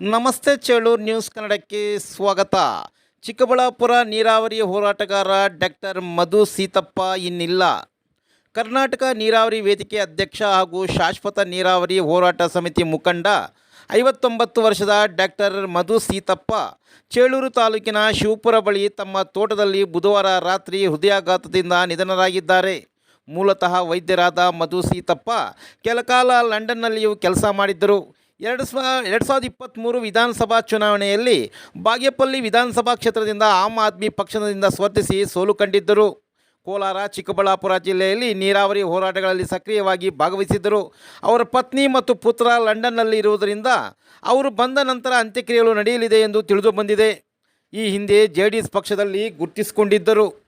ನಮಸ್ತೆ ಚೇಳೂರು ನ್ಯೂಸ್ ಕನ್ನಡಕ್ಕೆ ಸ್ವಾಗತ. ಚಿಕ್ಕಬಳ್ಳಾಪುರ ನೀರಾವರಿ ಹೋರಾಟಗಾರ ಡಾಕ್ಟರ್ ಮಧು ಸೀತಪ್ಪ ಇನ್ನಿಲ್ಲ. ಕರ್ನಾಟಕ ನೀರಾವರಿ ವೇದಿಕೆ ಅಧ್ಯಕ್ಷ ಹಾಗೂ ಶಾಶ್ವತ ನೀರಾವರಿ ಹೋರಾಟ ಸಮಿತಿ ಮುಖಂಡ ಐವತ್ತೊಂಬತ್ತು ವರ್ಷದ ಡಾಕ್ಟರ್ ಮಧು ಸೀತಪ್ಪ ಚೇಳೂರು ತಾಲೂಕಿನ ಶಿವಪುರ ಬಳಿ ತಮ್ಮ ತೋಟದಲ್ಲಿ ಬುಧವಾರ ರಾತ್ರಿ ಹೃದಯಾಘಾತದಿಂದ ನಿಧನರಾಗಿದ್ದಾರೆ. ಮೂಲತಃ ವೈದ್ಯರಾದ ಮಧು ಸೀತಪ್ಪ ಕೆಲಕಾಲ ಲಂಡನ್ನಲ್ಲಿಯೂ ಕೆಲಸ ಮಾಡಿದ್ದರು. ಎರಡು ಸ್ವ, ಎರಡು ಸಾವಿರದ ಇಪ್ಪತ್ತ್ಮೂರು ವಿಧಾನಸಭಾ ಚುನಾವಣೆಯಲ್ಲಿ ಬಾಗೇಪಲ್ಲಿ ವಿಧಾನಸಭಾ ಕ್ಷೇತ್ರದಿಂದ ಆಮ್ ಆದ್ಮಿ ಪಕ್ಷದಿಂದ ಸ್ಪರ್ಧಿಸಿ ಸೋಲು ಕಂಡಿದ್ದರು. ಕೋಲಾರ, ಚಿಕ್ಕಬಳ್ಳಾಪುರ ಜಿಲ್ಲೆಯಲ್ಲಿ ನೀರಾವರಿ ಹೋರಾಟಗಳಲ್ಲಿ ಸಕ್ರಿಯವಾಗಿ ಭಾಗವಹಿಸಿದ್ದರು. ಅವರ ಪತ್ನಿ ಮತ್ತು ಪುತ್ರ ಲಂಡನ್ನಲ್ಲಿ ಇರುವುದರಿಂದ ಅವರು ಬಂದ ನಂತರ ಅಂತ್ಯಕ್ರಿಯೆಗಳು ನಡೆಯಲಿದೆ ಎಂದು ತಿಳಿದು ಬಂದಿದೆ. ಈ ಹಿಂದೆ ಜೆ ಪಕ್ಷದಲ್ಲಿ ಗುರುತಿಸಿಕೊಂಡಿದ್ದರು.